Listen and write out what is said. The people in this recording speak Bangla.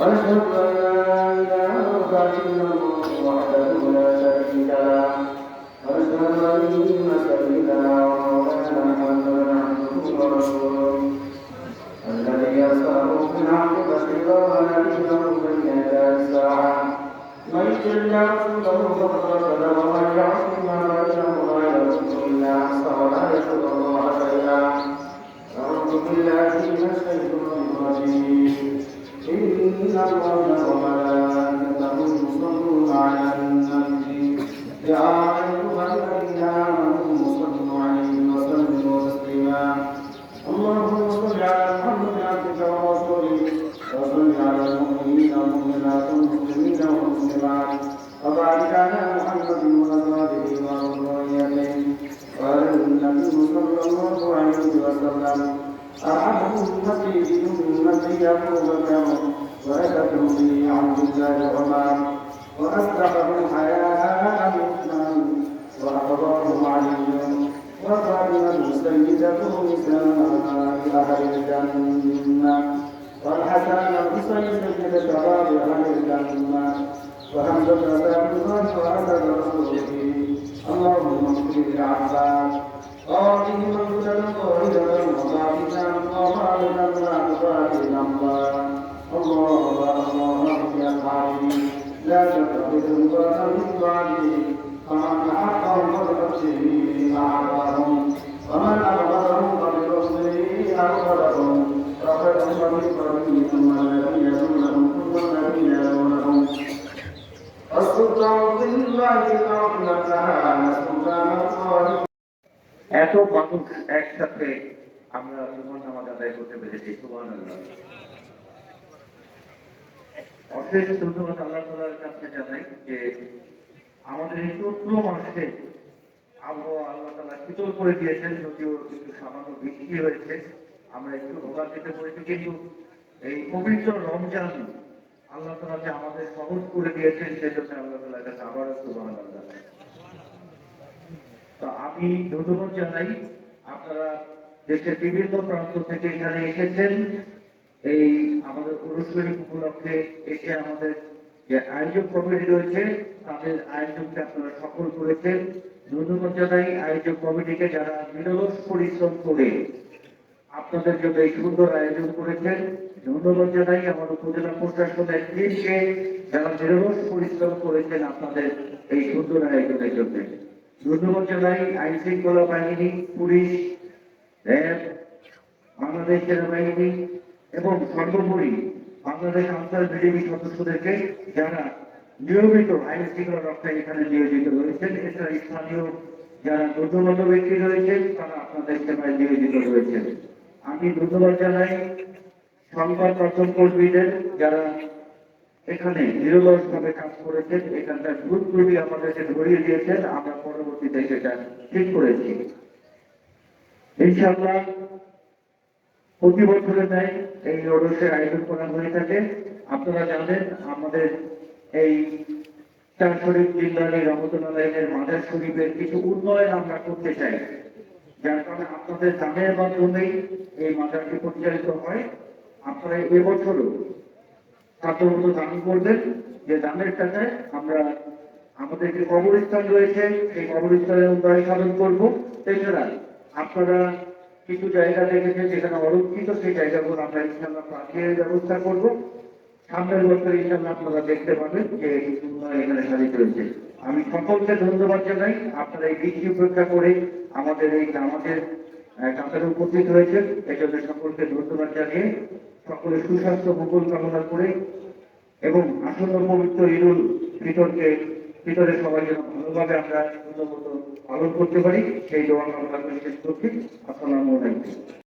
وأشهد أن لا الله وحده لا شريك له وأشهد أن سيدنا ومولانا محمدا عبده ورسوله الذي يسأله من عبد بشيرا ونبيا من أداء الساعة من يطع رسوله فقد رشد ومن يعص ما بينه رسول الله صلى الله عليه وسلم وسلم أحب أمتي بأمتي أبو بكر وأشهد به عبد الله عمر وأصدقهم حياء عثمان وأفضلهم علي وفاطمة سيدة نساء أهل الجنة والحسن والحسين سيدة شباب أهل الجنة وحمزة رسول الله وأسد رسوله اللهم اغفر للعباس قاضي مغفرة طاهرة وضابطا وضابطا لا تبارك الله الله الله يا حبيبي لا تتخذ الله من بعدي فمن حقهم فبنفسه أعطاهم ومن أبغضهم فبنفسه أبغضهم فقد فبقربه ثم الذين يلونهم ثم الذين يلونهم والسلطان بالله الأرض لها سلطان الله এত মানুষ একসাথে আমরা সুবহান নামাজ আদায় করতে পেরেছি সুবহান অশেষ ধন্যবাদ আল্লাহ তালার কাছে জানাই যে আমাদের এই চোদ্দ মাসে আবহাওয়া আল্লাহ তালা শীতল করে দিয়েছেন, যদিও একটু সামান্য বৃষ্টি হয়েছে। আমরা একটু ভোগান্তিতে পড়েছি কিন্তু এই পবিত্র রমজান আল্লাহ তালা যে আমাদের সহজ করে দিয়েছেন সেজন্য আল্লাহ তালার কাছে সুবহান তো আমি ধন্যবাদ জানাই। আপনারা দেশের বিভিন্ন প্রান্ত থেকে এখানে এসেছেন। এই আমাদের অনুষ্ঠানিক উপলক্ষে এসে আমাদের যে আয়োজক কমিটি রয়েছে, তাদের আয়োজনকে আপনারা সফল করেছেন। ধন্যবাদ আয়োজক কমিটিকে যারা নিরলস পরিশ্রম করে আপনাদের জন্য এই সুন্দর আয়োজন করেছেন। ধন্যবাদ জানাই আমার উপজেলা প্রশাসনের টিমকে যারা নিরলস পরিশ্রম করেছেন আপনাদের এই সুন্দর আয়োজনের জন্য। ধন্যবাদ জানাই আইন শৃঙ্খলা বাহিনী, পুলিশ, র্যাব, বাংলাদেশ সেনাবাহিনী এবং সর্বোপরি বাংলাদেশ আনসার বিজেপি সদস্যদেরকে যারা নিয়মিত আইন শৃঙ্খলা রক্ষায় এখানে নিয়োজিত রয়েছেন, এছাড়া স্থানীয় যারা গণ্যমান্য ব্যক্তি রয়েছেন, তারা আপনাদের সেবায় নিয়োজিত রয়েছেন। আমি ধন্যবাদ জানাই সংবাদ মাধ্যম কর্মীদের যারা এখানে নিরলস ভাবে কাজ করেছেন, এখানকার ভুলগুলি আমাদেরকে ধরিয়ে দিয়েছেন, আমরা পরবর্তীতে সেটা ঠিক করেছি। ইনশাআল্লাহ প্রতি বছরের ন্যায় এই ওরসের আয়োজন করা হয়ে থাকে। আপনারা জানেন, আমাদের এই চার শরীফ জিল্লার এই রহমতুল্লাহের মাদার শরীফের কিছু উন্নয়ন আমরা করতে চাই। যার কারণে আপনাদের দানের মাধ্যমেই এই মাজারটি পরিচালিত হয়। আপনারা এবছরও ছাত্রবন্ধু দান করবেন। যে দানের টাকায় আমরা আমাদের যে কবরস্থান রয়েছে, সেই কবরস্থানের উন্নয়ন সাধন করব। এছাড়া আপনারা কিছু জায়গা দেখেছেন যেখানে অরক্ষিত, সেই জায়গাগুলো আমরা ইনশাল্লাহ পাঠিয়ে ব্যবস্থা করব। সামনের বছর ইনশাল্লাহ আপনারা দেখতে পাবেন যে উন্নয়ন এখানে সাধিত রয়েছে আমি সকলকে ধন্যবাদ জানাই। আপনারা এই বৃষ্টি উপেক্ষা করে আমাদের এই আমাদের কাতারে উপস্থিত হয়েছেন। এজন্য সকলকে ধন্যবাদ জানিয়ে সকলের সুস্বাস্থ্য, মঙ্গল কামনা করে এবং আসন্ন পবিত্র ঈদুল ফিতরকে ভিতরে সবাই যেন ভালোভাবে আমরা সুন্দর মতো পালন করতে পারি। সেই জন্য আমরা করছি আসসালামু আলাইকুম।